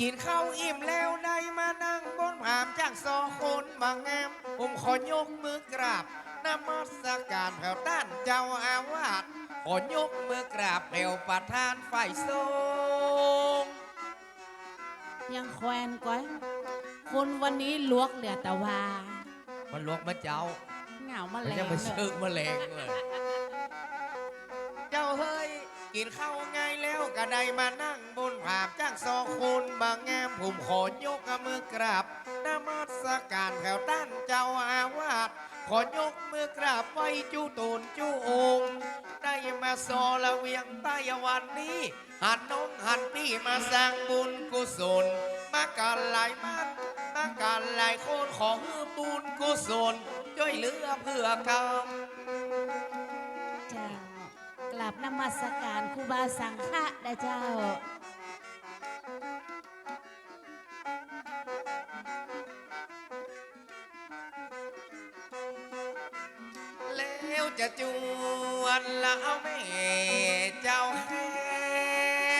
กินข้าวอิ่มแล้วได้มานั่งบนผามจากสองคนบางงามผมขอยกมือกราบนมัสการแผ่วต้านเจ้าอาวาสขอยกมือกราบแผ่วประธานฝ่ายทรงยังแควนก้อยคนวันนี้ลวกเหลือแต่ว่ามันลวกมาเจ้าเหงามามันแล้จะวมาซึกมาแรงเลย เจ้าเฮ้ย กินข้าวไงแล้วก็ได้มานั่งบนผามจ้างสองคนบางแงามผมขอยกมือกราบนมัสการแผ่วต้านเจ้าอาวาสขอยกมือกราบไว้จูตูนจูองค์ได้มาซอละเวียงใต้วันนี้ หันน้องหันพี่มาสร้างบุญกุศล มากันหลายมันมากันหลายคนขอฮือบุญกุศลช่วยเหลือเพื่อกรรมเจ้ากลับนมัสการครูบาสังฆะได้เจ้า จะจวนละเอาแม่เจ้าแค้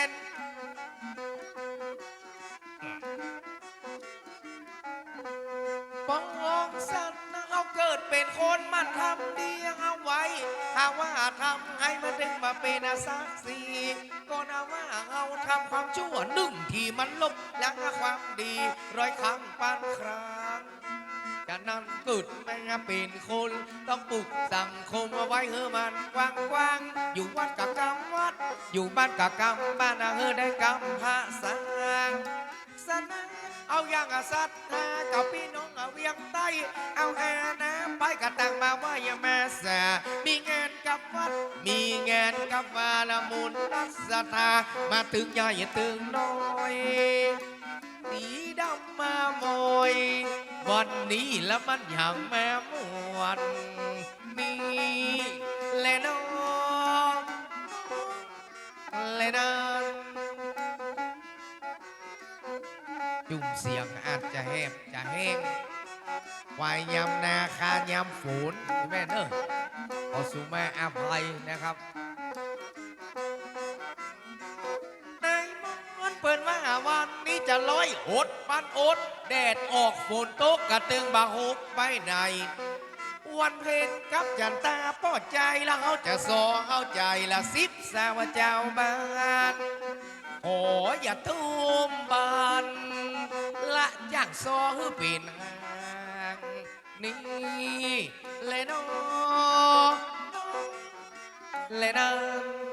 นปองสันเอาเกิดเป็นคนมันทำดีเอาไว้หากว่าทำให้มันดึงมาเป็นอาสักสีก็นาว่าเอาทำความชั่วหนึ่งที่มันลบล้างความดีร้อยครั้งปันครั้ง จะนั้นกิดไม่เป็นคน ต้องปลุกสังคมเอาไว้เฮอมันกว้างกว้างอยู่วัดกับกำวัด อยู่บ้านกับกำบ้านเฮอได้กำพระสังสนาเอาอย่างอาสัตนากับพี่น้องเอาเวียงใต้ เอาแอนะไปกระตังมาว่าอย่าแม่แสมีงานกับวัด มีงานกับวาละมุนรัศธามาตึงใหญ่ตึงน้อย สีดำมาโมย วันนี้ล้วมันอย่างแม่มวนนี่แลนอแลนันจุ่มเสียงอาจจะแหบจะแห้งควายยำนาคายำฝนแม่เนอะขอสุแม่อภัยนะครับ เปิดว่าวันนี้จะลอยอดปันอด แดดออกฝนตกกระตึงบาฮุกไปไหน วันเพ็ญกับจันตาปอใจแล้วเขาจะสอเข้าใจละสิบสาวเจ้าบ้านขออย่าทุ่มบานละจางซอให้เป็นางนี่เลยน้องเลยนัน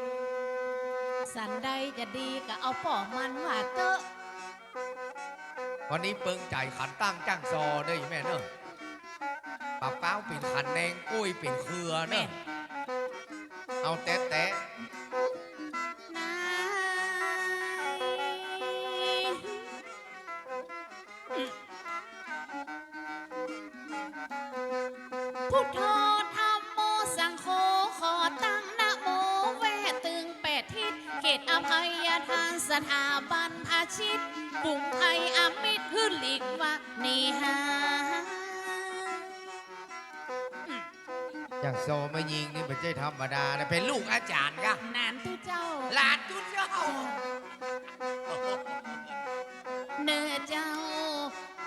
สันใดจะดีก็เอาป่อมันว่าเตอะวันนี้เปิงใจขันตั้งจ้างซอเด้อแม่เนอะปะเป้าเป็นขันแนงกุ้ยเป็นเครือเนอะเอาแตะแตะ จ้างซอมายิงนี่ไม่ใช่ธรรมดานะเป็นลูกอาจารย์กะนานตุเจ้าหลานทุกเจ้าเนื้อเจ้า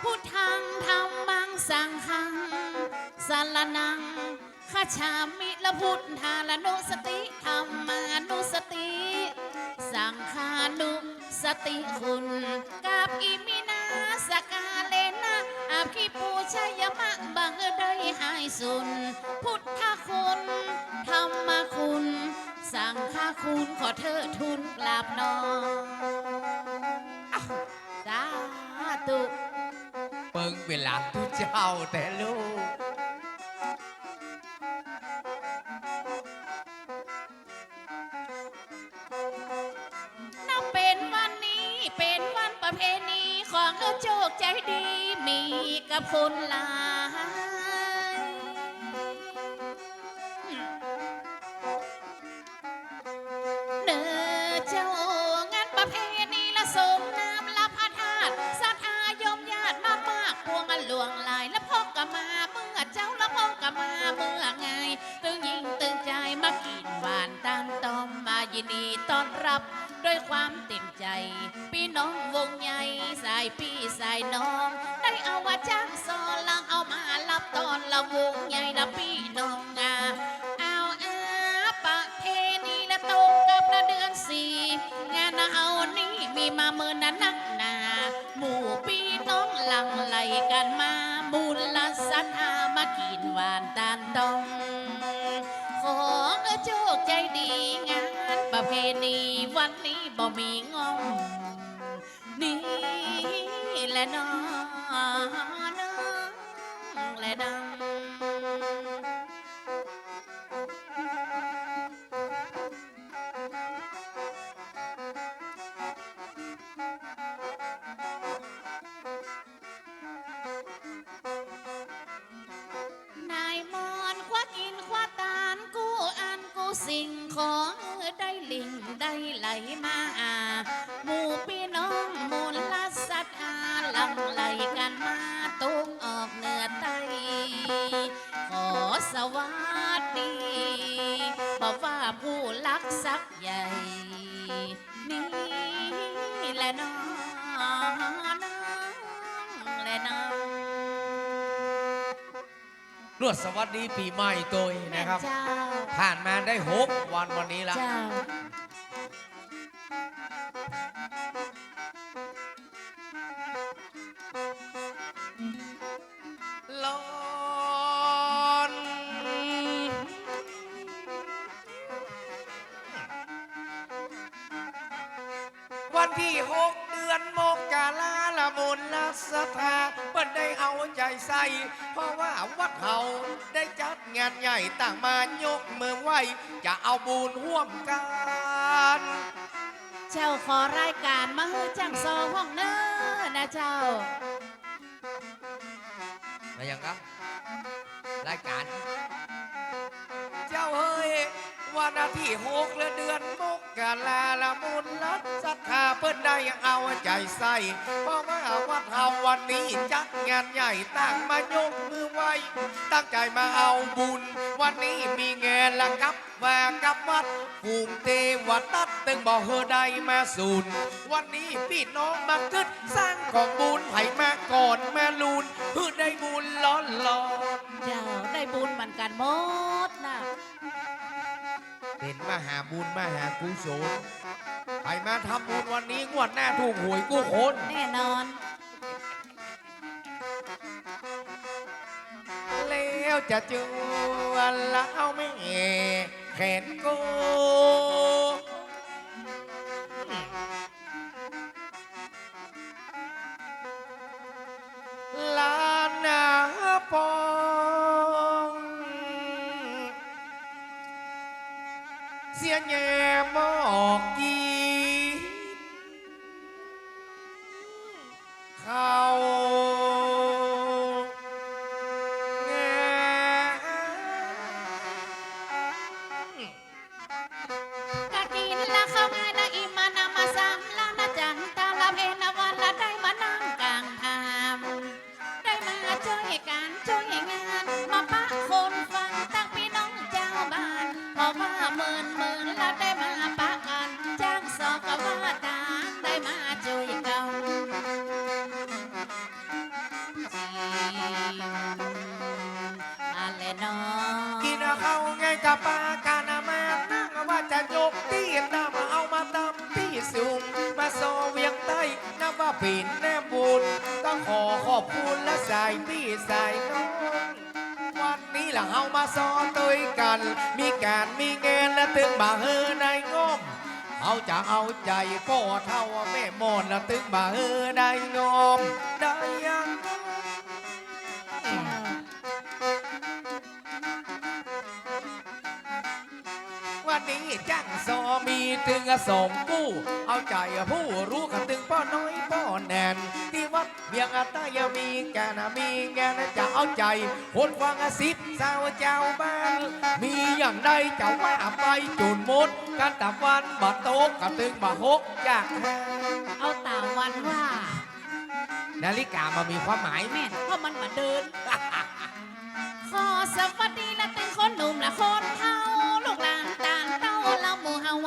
พุทธังธรรมังสังฆังสารนังขจฉามิละพุทธาละนุสติธรรมานุสติ สังฆานุสติคุณกับอิมินาสกาเลนะอาภิปูชยมะบังได้หายสุนพุท ธคุณธรรมคุณ สั่งฆคุณขอเธอทุนกราบน้อมสาธุเปิงเป็นหลาทุเจ้าแต่ลูก นับเป็นวันนี้เป็นวันประเพณีของเออโชคใจดีมีกับคนหลาย มาเมื่อไงตึงยิงตึงใจมากินหวานตามตอมมายินดีต้อนรับด้วยความเต็มใจ พี่น้องวงใหญ่สายพี่สายน้อง ได้เอาว่าจ้างซอลังเอามารับตอนละวงใหญ่ละพี่น้องอาเอาอาปะเพณีละตรงกับละเดือนสี่งานเอานี้มีมาเมื่อนั้นนักหนา หมู่พี่น้องหลังไหลกันมาบุญ สัทธามากินหวานตานตอง ของโชคใจดีงานประเพณีวันนี้บ่มีงอนี่แหละน้อน้อง สิ่งของได้ลิงได้ไหลมาหมู่พี่น้องมูลละสัตว์อาลังไหลกันมาตุกออกเหนือใต้ขอสวัสดีบอกว่าผู้รักสักใหญ่ นี่แหละน้องน้ รวดสวัสดีปีใหม่ตัวเองนะครับ เจ้าผ่านมาได้หกวันวันนี้ละ เจ้า ราละมุนลัสธาเปิ้นได้เอาใจใส่ เพราะว่าวัดเขาได้จัดงานใหญ่ต่างมายกเมืองไหวจะเอาบุญร่วมกัน เจ้าขอรายการมาฮือจังโซห้องเน้อนะเจ้า มายังครับรายการเจ้าเฮ้ย วันอาทิตย์หกและเดือนมกราละมุนลัดศรัทธาเพิ่นได้เอาใจใส่เพราะว่าวัดเฮาวันนี้จัดงานใหญ่ตั้งมายกมือไหวตั้งใจมาเอาบุญ วันนี้มีงานละกับมากับวัดภูมิเทวตัดตึงบอกเฮอได้มาสูนวันนี้พี่น้องมาคึดสร้างของบุญไผ่มาก่อนมาลูนเพื่อได้บุญล้อนลอนเจ้าได้บุญเหมือนกันหมดนะ เป็นมหาบุญมหากุศลใครมาทำบุญวันนี้งวดหน้าถูกหวยกู้คน แน่นอน แล้วจะจวนแล้วไม่แขนโกลานนาปอ แง่มอกกีเขา เอาจะเอาใจก็เท่าแม่มอนตึงมาเออได้ยอมได้ยัง จังซอมีถึงสองผู้ เอาใจผู้รู้กันถึงพ่อน้อยพ่อแนน ที่วัดเบียงอัตยามีแกนะมีแกนะจะเอาใจ คนฟังสิบสาวเจ้าบ้าน มีอย่างใดจะว่าไปจุนมดกันตับวันบัดโตกกันถึงมาหกจากแท้เอาต่างวันว่า นาฬิกามามีความหมายไหมแม่นเพราะมันมาเดิน ขอสวัสดีและเป็นคนหนุ่มและคนเ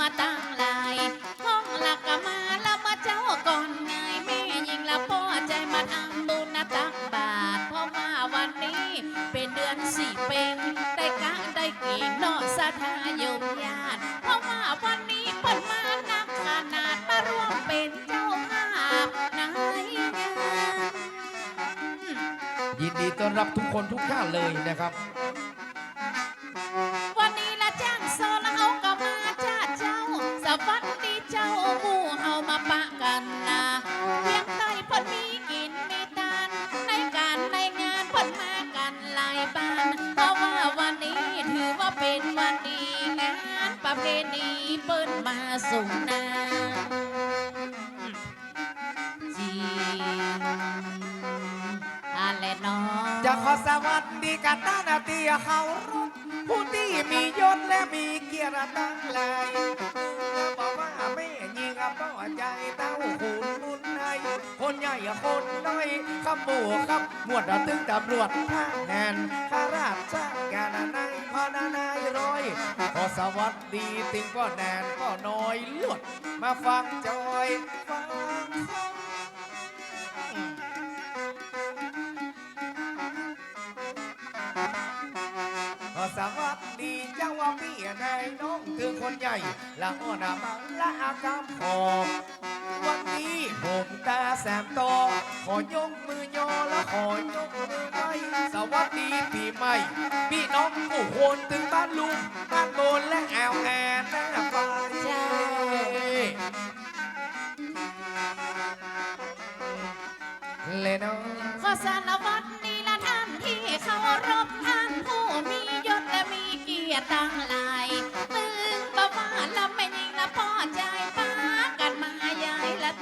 มาตั้งหลายห้องหลักก็มาแล้วมาเจ้าก่อนไงแม่ยิงละพ่อใจมาทำบุญนะตักบาทเพราะว่าวันนี้ เป็นเดือนสี่เป็นได้กาะได้กี่เนอกสถาโยมญาติเพราะว่าวันนี้เปิดมานักขนาดมาร่วมเป็นเจ้าภาพนายงานยินดีต้อนรับทุกคนทุกท่านเลยนะครับ ประเพณีเปิ้นมาส่งนาจีอะไรเนาะจะขอสวัสดีกันตานาตีเขารุผู้ที่มียศและมีเกียรติตั้งหลายบอกว่าแม่ยิงกับป้อใจเต้าหูนุ่น คนใหญ่คนน้อยขบหมูขับหมวดตึงตำรวจทหารข้าราชการนายพอนานายร้อยขอสวัสดีถึงก็แนนก็น้อยลวด มาฟังจอยฟังขอสวัสดีเจ้าว่าพี่นายน้องคือคนใหญ่ละอ้อนมังละอากามพอ วันนี้ผมตาแสมโตอขอยกมือยอและขอยกมือไหว้สวัสดีปีใหม่พี่น้องผู้คนถึงบ้านลุงบ้านโบนและแอลแอนหน้าไฟใช่เลยน้องขอสารวัตรนี่ละท่านที่เคารพท่านผู้มียศและมีเกียรติตั้งหลาย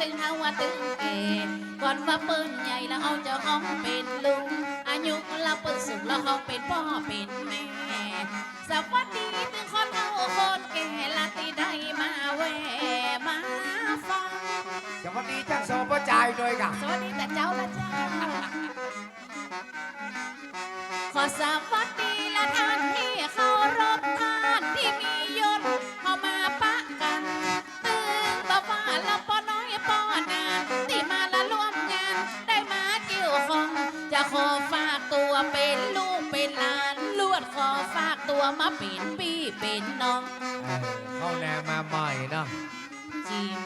ตึงเฮาว่าตึงเกก่อนว่าเปิ้นใหญ่และเอาจ้าของเป็นลุงอายุละเปิ้นสูงละเขาเป็นพ่อเป็นแม่สวัสดีถึงคนเฮาคนแก่ละที่ได้มาแวะมาฟังสวัสดีจ้าโซปจายด้วยกันสวัสดีแต่เจ้าละเจ้าขอสวัสดีละท่านที่เคารพ มาเป็นพี่เป็นน้องเข้าแนวมาใหม่เนาะจิม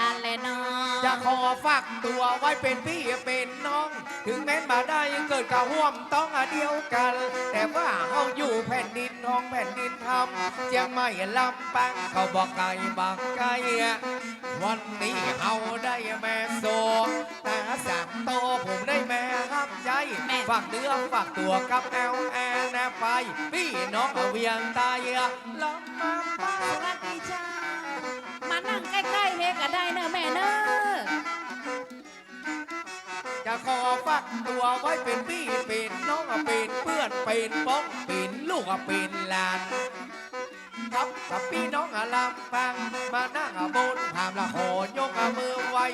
อะไรเนาะจะขอฝากตัวไว้เป็นพี่เป็นน้อง ถึงแม้นมาได้เกิดกะห่วมต้องอันเดียวกัน แต่ว่าเขาอยู่แผ่นดินทองแผ่นดินทำจะไม่ลำปังเขาบอกไกลบางไกลวันนี้เขาได้แม่โซแต่สามโตผมได้แม่ห้ามใจ ฝากเนื้อฝากตัวกับแอลแอนแนบไปพี่น้องเอาเวียงตายลำมาป้าสวัสดีจ้ามานั่งใกล้ๆเลยก็ได้เนอะแม่เนอะจะขอฝากตัวไว้เป็นพี่เป็นน้องเป็นเพื่อนเป็นป้องเป็นลูกเป็นหลาน ครับกับพี่น้องอะลำพัง มานั่งอะบนถามละขอยกอะมือไว้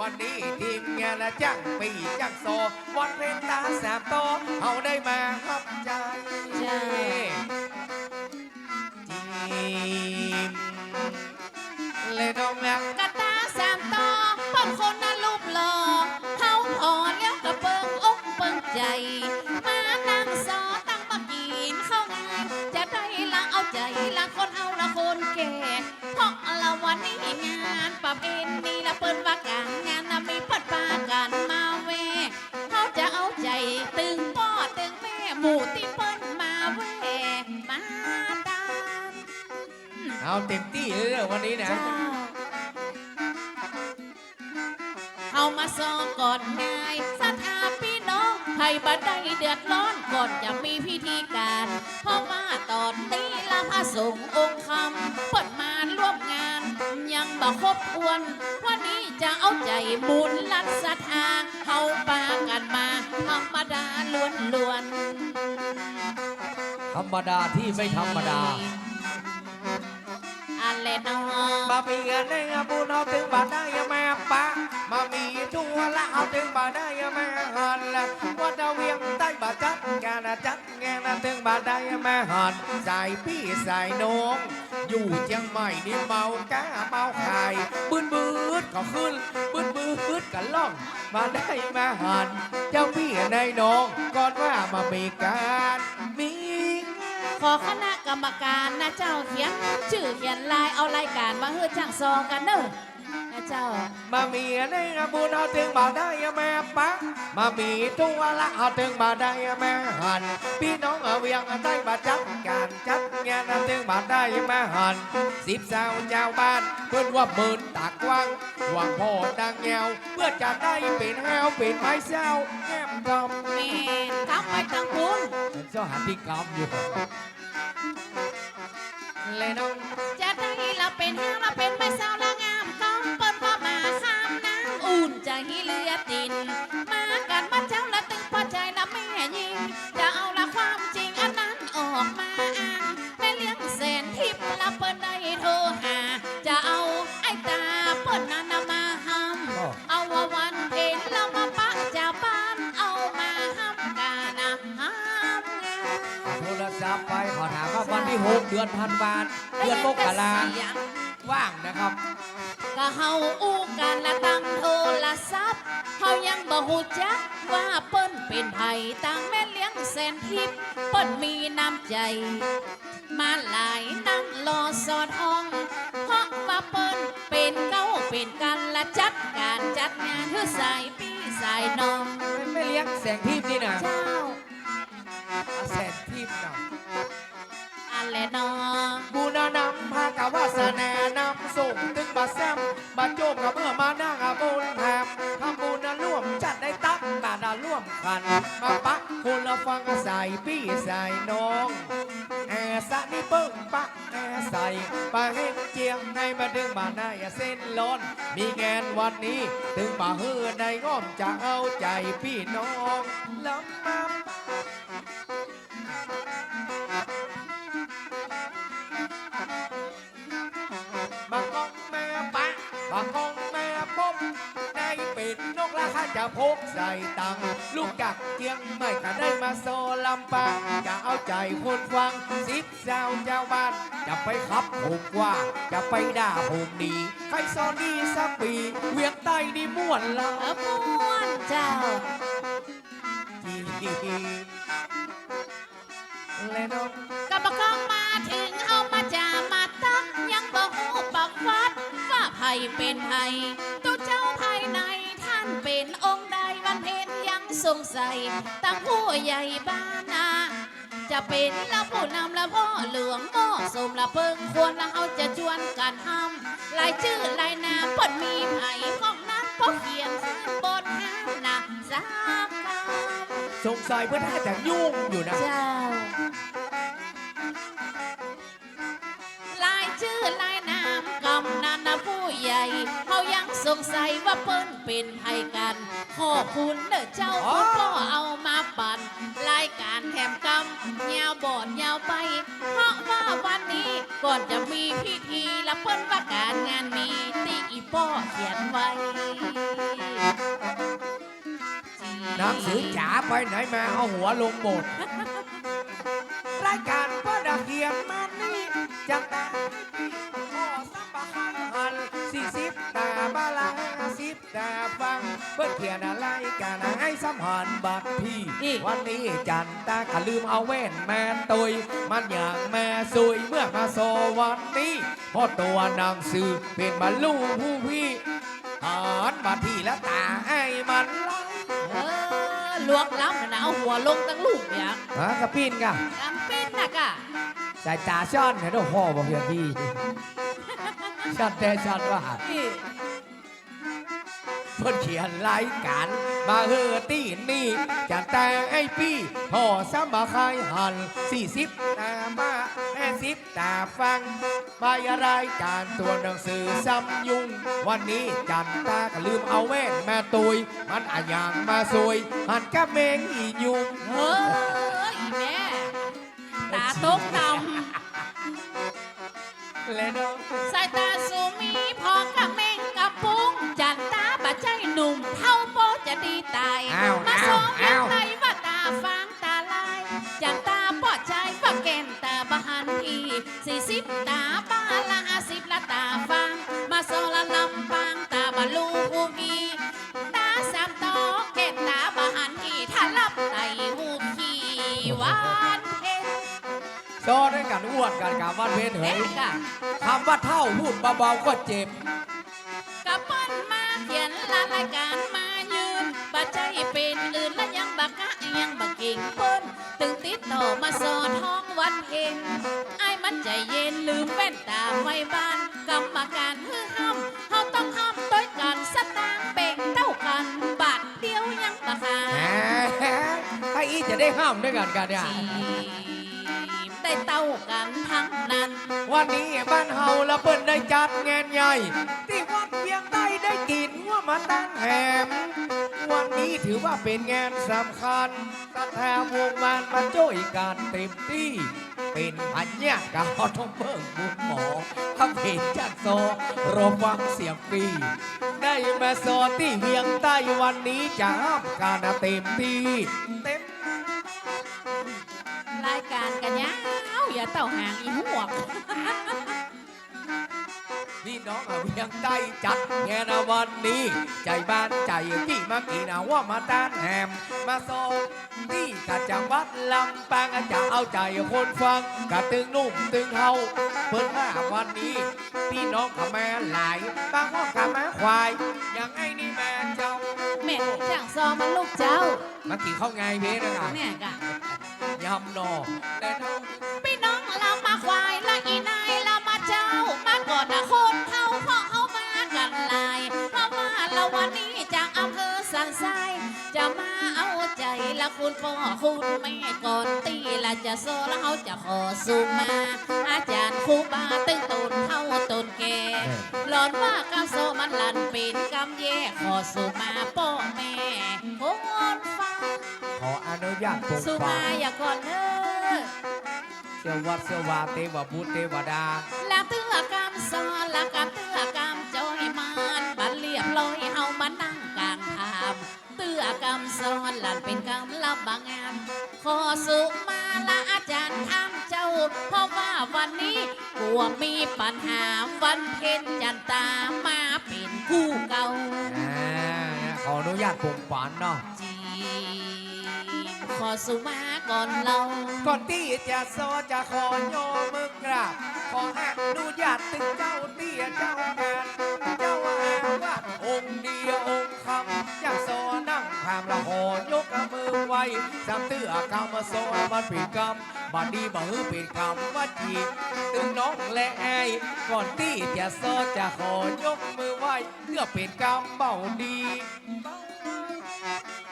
วันนี้ทีมงานละจ้างปีจ้างโซ วันเป็นตาแสบโตเอาได้มาขับใจใช่ทีมเลยน้องแม่กระตาสามต่อบางคนน่ะรูปหล่อเขาพอแล้วก็เปิงอกเปิงใจ งานประเพณีละเปิ้นว่าการงานน่ะมีพัดปากันมาเวเขาจะเอาใจตึงพ่อตึงแม่หมู่ที่เปิ้นมาเวมาตามเอาเต็มที่เลยเด้อวันนี้นะ เจ้าเอามาซอก่อนไงสัทธาพี่น้องให้บัดได้เดือดร้อนก่อนจะมีพิธีการเพราะว่าตอนนี้ละพระสงฆ์ บ่ครบควรวันนี้จะเอาใจบุญลัดศรัทธาเข้าปากันมา ธรรมดาล้วนล้วนๆธรรมดาที่ไม่ธรรมดาอะไรเนาะมามีเงินได้บุญเอาถึงบาทได้แม่ปะ มามีทั่วละเอาถึงบาทได้แม่หันละว่าจะเวียงใต้บาจัดงานจัดงานถึงบาทได้แม่หันใส่พี่ใส่น้อง อยู่เชียงใหม่นี่เมาก้าเมาไข่บืนบืดก็ขึ้นบืนบืดก็ล่องมาได้มาหันเจ้าพี่ในน้องก่อนว่ามามีการมีขอคณะกรรมการนะเจ้าเขียน ชื่อเขียนลายเอารายการมาเฮือจ้างซองกันเนอะ เจ้า มามีในบุญเอาถึงมาได้แม่ปะมามีตัวละเอาถึงมาได้แม่หันพี่น้องเอาเวียงได้มาจัดการจัดงานเอาถึงมาได้แม่หันสิบสาวเจ้าบ้านเพื่อนว่าหมื่นตากวังหวังพ่อดังแงวเพื่อจะได้เป็นแฮวเป็นไม้เศร้าแก้มกอมแม่นกำไปตั้งคุณเป็นเจ้าหาที่กอมอยู่เลยน้องจะได้เราเป็นห้างเราเป็นไม่สาวละงามก้อง เลือติน มากันมาเจ้าละตึงพอใจละแม่ยิง จะเอาละความจริงอันนั้นออกมาอ้างแม่เลี้ยงแสนทิพย์ละเปิ้นได้โทรหา จะเอาไอ้ตาเปิ้นนั้นมาห้ำเอาว่าวันเพ็ญเรามาปะจะบ้านเอามาห้ำกานะห้ำงาโทรศัพท์ไปขอถามว่าวันที่หกเดือนธันวาคมเดือนมกราเสียงว่างนะครับ ก็เฮาอู้กันละตั้งโทรศัพท์ ยังบ่ฮู้จักว่าเปิ้นเป็นไผต่างแม่เลี้ยงแสนทิพย์เปิ้นมีน้ำใจ มาหลายนั่งรอสอดห้อง เพราะว่าเปิ้นเป็นเก้าเป็นกันละจัดการจัดงานเพื่อสายพี่สายน้องไม่เลี้ยงแสงทิพย์นี่นะเจ้าแสงทิพย์นะอะไรนอบูนานำพากาวาสนานำส่งตึงบาแซมบาโจมกับาดาร่วมกันมาปักคนละฟังใส่พี่ใส่น้องแอสะนี่เปิ้งปักแอใส่ปะเฮงเจียงให้มาดึงมาหน้าอย่าเส้นล้นมีงานวันนี้ ถึงมาเฮือในง้อมจะเอาใจพี่น้องลำมา ข้าจะพกใส่ตังลูกจักเจียงไม่ก็ได้มาโซลำปางจะเอาใจคนฟังสิบสาวเจ้าบ้าน จะไปขับผมว่าจะไปด่าผมดีใครซอนดีสักปี เวียงใต้นี่ม่วนละเออม่วนเจ้าจีเลยน้องกบกองมาถึงเอามาจามาตักยังบ่ฮู้ปักวัดว่าไผเป็นไผ เป็นองค์ใดวันเพ็ญยังสงสัยตั้งผู้ใหญ่บ้านนาจะเป็นละผู้นำละพ่อหลวงโม่สมละเพิงควรละเอาจะจวนกันห้ำลายชื่อลายนามเปนมีไผพ้องนักพ้องเขียนขึ้นบนห้ามนะสามคำสงสัยเพื่อนน่าจะยุ่งอยู่นะเจ้า งสงสัยว่าเปิ้นเป็นไผกัน ขอบคุณเด้อเจ้าคุณพ่อเอามาปั่นรายการแถมกำยาวบอดยาวไป เพราะว่าวันนี้ก่อนจะมีพิธีและเปิ้นว่าการงานมีตีอีป้อเขียนไว้หนังสือจ๋าไปไหนมาเอาหัวลงหมดรายการพ่อดาเขียนมานี่จังตา เพื่อเขียนอะไรกันให้สัมพันธ์บัดพี่นี่ วันนี้จันตาขลืมเอาแว่นแม่ตุย มันอย่างแม่ซุยเมื่อมาโซวันนี้เพ่อตัวหนังสือเป็นบรรลุผู้พี่หันมาที่แล้วตาให้มันไล่เออลวกล้ำนะเอาหัวลงตั้งลูกเนี่ยฮะกระปินกะจำเป็นนะกะใส่จ่าซ่อนเห็นพ่อบอกเพียงพี่ชัดแต่ชัดว่านี่ เพิ่นเขียนรายการมาเฮอตีนี่จะแต่ไอ้พี่พ่อสามาคายหันสี่สิบตามาแห้สิบตาฟังมายรายการตัวหนังสือซ้ำยุง วันนี้จันตาก็ลืมเอาแว่นมาตุย มันอะอย่างมาซวยหันกับเมงอียุงเฮ้ยแม่ตาตกดเลยเนาะำสายตาสูมีพอกับเม่ หนุ่มเท่าโปจะดีตาย อ้าวมาสองอ้าว อะไรว่าตาฟางตาลายอย่างตาปอดใจว่าแก่นตาบหันอีสี่สิบตาปาละอาสิบละตาฟางมาโซละลำปางตาบะลูกูมีตาสามตอแก่นตาบหันอีถ้าลับไตหูขีหวานเพ็ญซอด้กันอ้วนกันกับวัดเพชรเหเอยดกะ คำว่าเท่าพูดเบาๆก็เจ็บ ลารายการมายืนบ่ใจเป็นอื่นและยังบักกะยังบักเก่งเปิ้นตึงติดต่อมาสอนท้องวันเพ็ญไอ้ายมันใจเย็นลืมแว่นตาไว้บ้านกรรมการฮือห้ำเขาต้องห้ำต้อยกันสตางค์เบ่งเท่ากันบาทเดียวยังบักหาแหมถ้าอีจะได้ห้ามด้วยกันกันเนี่ย จีบ ได้เต้ากันทั้งนั้น วันนี้บ้านเฮาละเปิ้นได้จัดงานใหญ่ ที่วัดเวียงใต้ได้กินว่ามาตั้งแหม วันนี้ถือว่าเป็นงานสำคัญกระแทวงมานมาช่ยกันเต็มที่ เป็นพันยากกาวต้องเบิ่งมุมหมอทำเพจจัดโซรอฟังเสียงฟรีได้มาโซที่เวียงใต้วันนี้จะห้ามการเต็มที่เต็ม รายการกันยาวอย่าเต่าหางอีหวกพี่น้องเอาเวียงใต้จัดงานวันนี้ ใจบ้านใจกี่มากี่นาว่ามาต้านแหม มาโซที่กะจังหวัดลำปางจะเอาใจคนฟังกะตึงนุ่มตึงเฮาเปิ้นว่าวันนี้ พี่น้องขแม่หลายบางว่าขแม่ควาย อย่างไอ้นี่แม่เจ้าแม่ช่างซอมันลูกเจ้ามากี่เข้าไงเบ้นะเนี่กะ ยำนอแต่ท่าพี่น้องเรามาควายและอีนายเรามาเจ้า มาก่อนนะคนเขาเพราะเขามากันหลายเพราะว่าเราวันนี้จากอำเภอสันทรายจะมาเอาใจละคุณพ่อคุณแม่ก่อนตีละจะโซแล้วเขาจะขอสูมา อาจารย์ครูบาตึงตนเท่าตนแก่หลอนว่ากำโซมันหลันเป็นกำแย่ขอสูมาพ่อแม่คนฟังข ออนุญาตปกสูปัมางอย่าก่อนเด้อเสวัสดิ์เสวาเทวบุตรเทวดาและเตือกำซอนและกำเตือกำจอยมันบันเรียบร้อยเฮามานั่งกลางทามเตือกำซอนหลันเป็นกำลับบางงามขอสุมาละอาจารย์ทำเจ้า เพราะว่าวันนี้กลัวมีปัญหาวันเพ็ญจันตามมาเป็นคู่เก่า อ่าขออนุญาตปกปันเนาะ จีบข อสุมาก่อนเรา ก่อนที่จะโซจะขอโยมือกราบขออนุญาตตึงเจ้าเตี้ยเจ้างานเจ้าอาว่าองค์เดียวองค์คำอยากโซนั่งพามละหอยกมือไว้สามเตื้อกำมาโซมันเป็นกำบัดนี้บ่ฮือเป็นกำว่าจีตึงน้องและไอ้ก่อนที่จะโซจะขอยกมือไหว้เพื่อเป็นกำเบาดีแม่น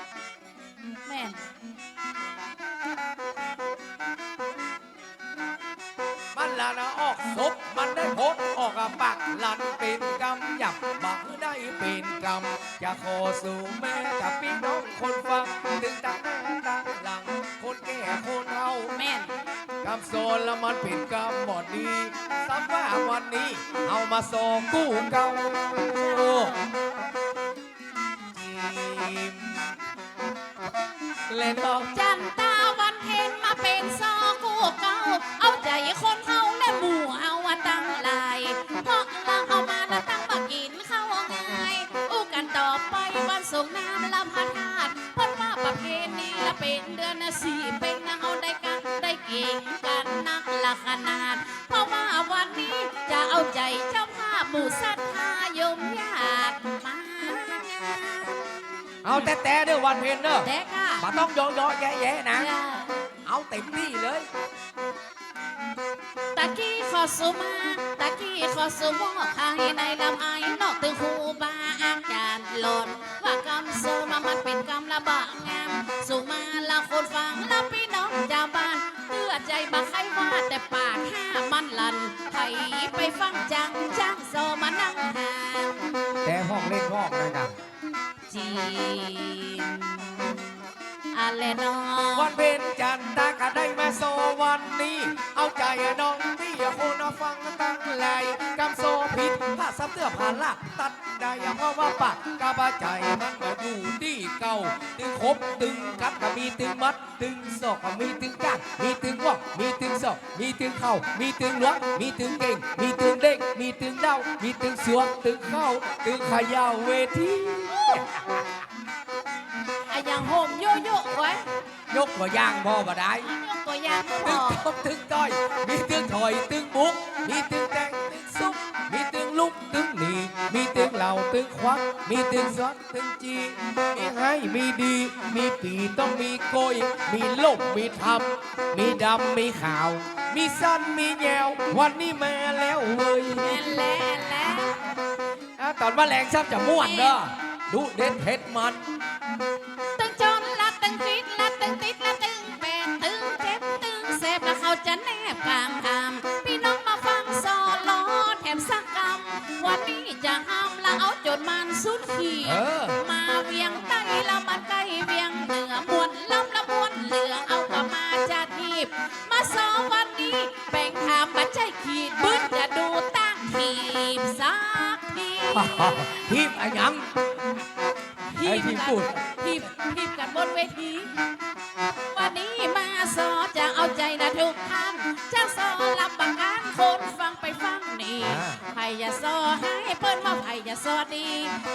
มันลานะออกศพมันได้พดออกปากลันเป็นกำหยับบักได้เป็นกำจะขอสู่แม่กับพี่น้องคนฟังถึงตั้งตั้งหลัง คนแก่คนเฮาแม่นกำโซนแล้วมันเป็นกำบอดดีซ้ำว่าวันนี้ เอามาโซกู้เก่าโอ้จิม เล่นออกจันตาวันเห็นมาเป็นซอกูเก่าเอาใจคนเฮาและหมู่เฮาว่าตั้งหลายเพราะเราเอามาแล้วตั้งมากินเข้าง่ายอู้กันต่อไปวันสงน้ำลำพาธาตุเพราะว่าประเพณีละเป็นเดือนนะสี่เป็นนะเฮาได้กันได้เก่งกันนักละขนาด เพราะว่าวันนี้จะเอาใจเจ้าภาพหมู่ศรัทธายมญาติมา เอาแต่แต่เด้อวันเพ็ญเด้อแต่ค่ะมาต้องโยโยแย่แย่ๆนะจ้าเอาเต็มที่เลยตะกี้ขอสุมาตะกี้ขอสุมอภายในลำไอ้นอกตึงครูบาอาจารย์หล่นว่ากำโซมามันเป็นกำละบะงามสุมาละคนฟังละพี่น้องชาวบ้านเพื่อใจบักใครว่าแต่ปากห้ามันลันไผไปฟังจังจ้างโซมานั่งห่างแต่ห้องเล่นห้องนะครับ จี นอะไรนอวันเพ็ญจันทร์ตาก็ได้มาโซวันนี้ เอาใจน้องพี่คนฟังตั้งไหลกำโซผิดถ้าซับเตื้อผ่านละตัดได้เพราะว่าปากกาบาใจมันมาอยู่ที่เก่า ตึงครบตึงกัดก็มีตึงมัด ตึงศอกก็มีตึงก้านมีตึงวอกมีตึงศอกมีตึงเข่ามีตึงล้วงมีตึงเก่ง มีตึงเด้งมีตึงเด้ามีตึงสวงตึงเข้าตึงขย่าเวที อะอย่างโฮมโยโย่ไว้ยกตัวอย่างบ่บ่ได้ยกตัวอย่างก็พตึองตบตึงต้อย มีตึงถอยตึงบุก มีตึงแดงตึงซุปมีตึงลุกตึงหนีมีตึงเหล่าตึงควัก มีตึงซอดตึงจี มีให้มีดี มีปีต้องมีโกย มีลบมีทำมีดำมีขาว มีสั้นมีแยววันนี้มาแล้วเว้ยแม่นแล้วแล้อะตอนว่าแรงซับจะม่วนเด้อดุเด็ดเผ็ดมัน ตึงจนละตึงจิตละตึงติดละตึงแปดตึงเจ็บตึงเสพแล้วเขาจะแนบกลางทามพี่น้องมาฟังซอล้อแถมสักกรรมวันนี้จะห้ามละเอาจนมันสุดขีดเออมาเวียงใต้ละมันใกล้เวียงเหนือมวนลำละมวนเหลือเอากลับมาจะทีบ มาซ้อมวันนี้แบ่งทามบัจใจขีดบึ้นจะดูตั้งทีบสักทีทีมอะหยังทีไอ้บที่กันพูด ทีบทีบกันบนเวที วันนี้มาซอจะเอาใจนะทุกท่านจะซอลำบากการคนฟังไปฟังนี่อ่าไผ่ยาซอให้เปิ้นว่าไผ่ยาซอดี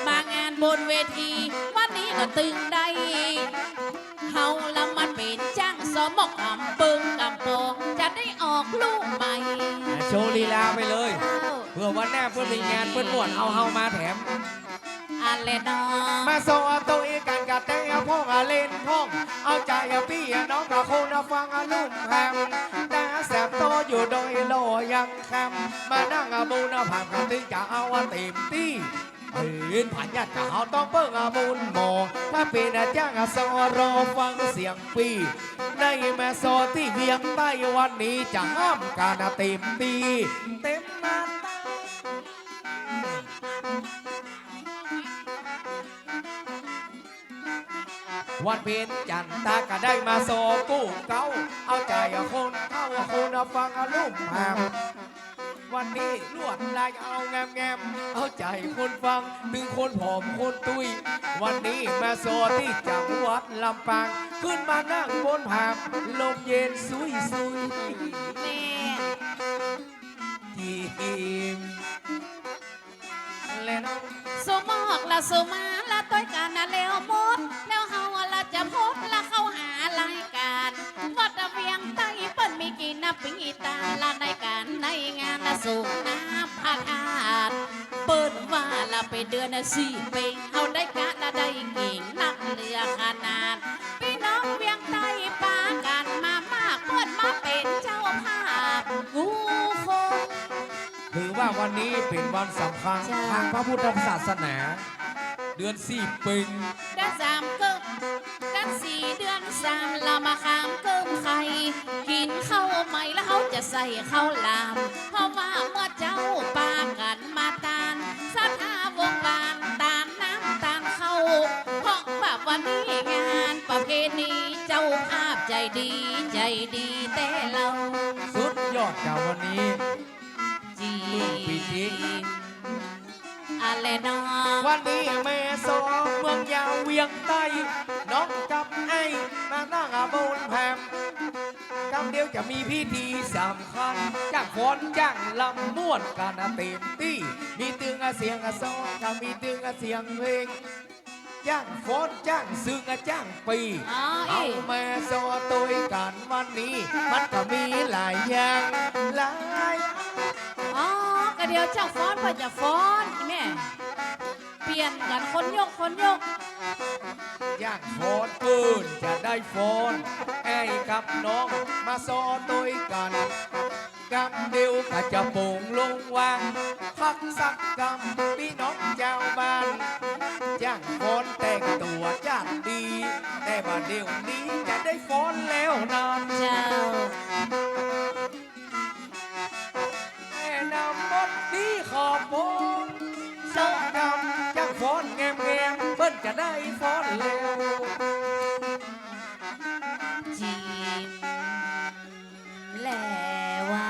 มางานบนเวที วันนี้ก็ตึงได้เฮาละมันเป็นจ้างสอมอกอำปึงกำโปงจะได้ออกลูกใหม่อะโชว์ลีลาไปเลย เพื่อวันหน้าเพื่อนมีงานเพื่อนม่วนเอาเฮามาแถม อันเลนอมาโซเอาตัวเองกันกับแต่เอาพ่องอาเล่นพ่องเอาใจเอาพี่น้องกับคนเอาฟังอาลุ่มแฮมแต่แสบโตอยู่โดยโลยังแคมมานั่งอาบูนเอาผ่านกันถึงจะเอาว่าเต็มที่เห็นผ่านญาติเขาต้องเปิ้งอาบุญหมอถ้าเป็นอาจ้างอาซอรอฟังเสียงปีในแม่โซที่เวียงใต้วันนี้จะห้ามการเต็มตีเต็มหนาตา วันเพ็ญจันทร์ตาก็ได้มาโซกู้เก้าเอาใจเอาคนเข้าเอาคนเอาฟังเอาลุ่มแหมวันนี้ลวดลายเอาแงมแงมเอาใจคนฟังถึงคนผอมคนตุย วันนี้มาโซที่จังหวัดลำปาง ขึ้นมานั่งบนผามลมเย็นซุยซุยแม่ทีมและน้องสมอกละสมาละ ต้อยกันนะแล้วหมดแล้วเฮาละจะพดละเข้าหารายการวัดระเวียงใต้เปิ้นมีกินนะปีตาละในการในงานละสูงน้ำพาทาดเปิ้นว่าละไปเดือนละสี่ปีเฮาได้กะละได้กิ่งนักเรือขนาดพี่น้องเวียงใต้ปากันมามากเปิ้นมาเป็นเจ้าภาพกูคงถือว่าวันนี้เป็นวันสำคัญจ้ะทางพระพุทธศาสนา เดือนสี่ปิงเดือนสามเกิมเดือนสี่เดือนสามเรามาขามเกิมไข่กินข้าวใหม่แล้วเขาจะใส่ข้าวหลาม เพราะว่าเมื่อเจ้าปากันมาตานสัทธาวงบานตานน้ำตานเข้าเพราะแบบวันนี้งานประเพณีเจ้าภาพใจดีใจดีแต่เราสุดยอดจากวันนี้จีเมืองปีจิ อะไรนอวันนี้แม่สองเมืองยาวเวียงใต้น้องกับไอ้มานั่งอาบนแพมกำเดียวจะมีพิธีสำคัญจ้างฟ้อนจ้างลำม่วนกันเต็มที่มีตึงอาเสียงอาซอนกับมีตึงอาเสียงเพลงจ้างฟ้อนจ้างซึ่งอาจ้างปีอ๋อเอาอีแม่โซตุยกันวันนี้ มันก็มีหลายอย่างหลายอ๋อก็เดี๋ยวเจ้าฟ้อนเพื่อจะฟ้อนแม่ เปลี่ยนกันคนยกคนยก อยากขอนปืนจะได้ฟอนไอ้กับน้องมาซ้อนด้วยกันกำเดียวข้าจะปงลงวางพักสักกำพี่น้องเจ้าบ้านจ้างฟนแต่งตัวจัดดี แต่มาเดี๋ยวนี้จะได้ฟอนแล้วนอนเจ้าแม่นำมดนี้ขอบคุณ follow Jim และว่า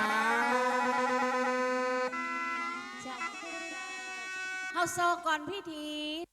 เฮาโซก่อนพิธี